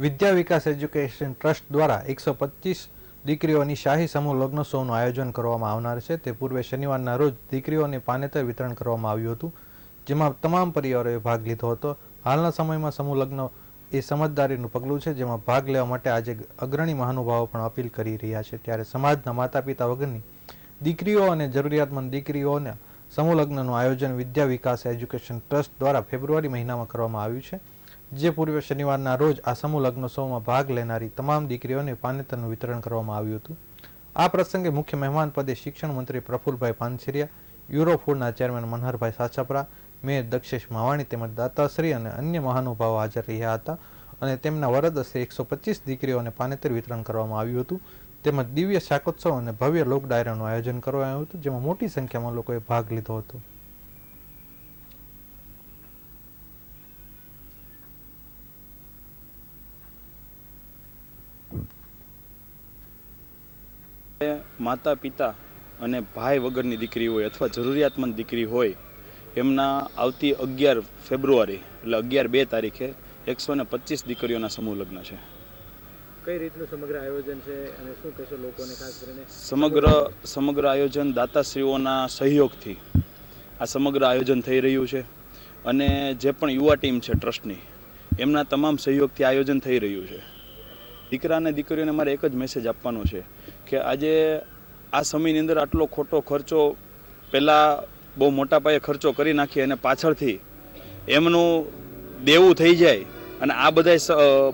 વિદ્યા વિકાસ education trust દ્વારા એકસો પચીસ દીકરીઓની શાહી સમૂહ લગ્નોત્સવનું આયોજન કરવામાં આવનાર છે. તે પૂર્વે શનિવારના રોજ દીકરીઓને પાનેતર વિતરણ કરવામાં આવ્યું હતું, જેમાં તમામ પરિવારોએ ભાગ લીધો હતો. હાલના સમયમાં સમૂહ લગ્ન એ સમજદારીનું પગલું છે, જેમાં ભાગ લેવા માટે આજે અગ્રણી મહાનુભાવો પણ અપીલ કરી રહ્યા છે. ત્યારે સમાજના માતા પિતા વગરની દીકરીઓ અને જરૂરિયાતમંદ દીકરીઓના સમૂહ લગ્નનું આયોજન વિદ્યા વિકાસ એજ્યુકેશન ટ્રસ્ટ દ્વારા ફેબ્રુઆરી મહિનામાં કરવામાં આવ્યું છે. જે પૂર્વે શનિવારના રોજ આ સમૂહ લગ્નોત્સવમાં ભાગ લેનારી તમામ દીકરીઓને પાનેતરનું વિતરણ કરવામાં આવ્યું હતું. આ પ્રસંગે મુખ્ય મહેમાન પદે શિક્ષણ મંત્રી પ્રફુલભાઈ પાનસિરિયા યુરો ફૂડના ચેરમેન મનહરભાઈ સાચપરા મેયર દક્ષેશ માવાણી તેમજ દાતાશ્રી અને અન્ય મહાનુભાવો હાજર રહ્યા હતા અને તેમના વરદ હસ્તે એકસો પચીસ દીકરીઓને પાનેતર વિતરણ કરવામાં આવ્યું હતું. તેમજ દિવ્ય શાકોત્સવ અને ભવ્ય લોક ડાયરાનું આયોજન કરવામાં આવ્યું હતું, જેમાં મોટી સંખ્યામાં લોકોએ ભાગ લીધો હતો. માતા પિતા અને ભાઈ વગરની દીકરી હોય અથવા જરૂરિયાતમંદ દીકરી હોય એમના આવતી અગિયાર ફેબ્રુઆરી એટલે અગિયાર બે તારીખે એકસો ને પચીસ દીકરીઓના સમૂહ લગ્ન છે. કઈ રીતનું સમગ્ર આયોજન છે અને શું કહેશો લોકોને ખાસ કરીને? સમગ્ર સમગ્ર આયોજન દાતાશ્રીઓના સહયોગથી આ સમગ્ર આયોજન થઈ રહ્યું છે અને જે પણ યુવા ટીમ છે ટ્રસ્ટની એમના તમામ સહયોગથી આયોજન થઈ રહ્યું છે. દીકરા અને દીકરીઓને મારે એક જ મેસેજ આપવાનો છે કે આજે આ સમયની અંદર આટલો ખોટો ખર્ચો પહેલાં બહુ મોટા પાયે ખર્ચો કરી નાખીએ અને પાછળથી એમનું દેવું થઈ જાય અને આ બધા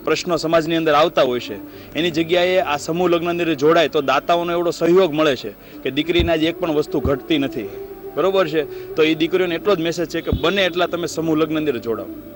પ્રશ્નો સમાજની અંદર આવતા હોય છે. એની જગ્યાએ આ સમૂહ લગ્ન અંદર જોડાય તો દાતાઓનો એવડો સહયોગ મળે છે કે દીકરીને આજે એક પણ વસ્તુ ઘટતી નથી. બરોબર છે? તો એ દીકરીઓને એટલો જ મેસેજ છે કે બને એટલા તમે સમૂહ લગ્ન અંદર જોડાઓ.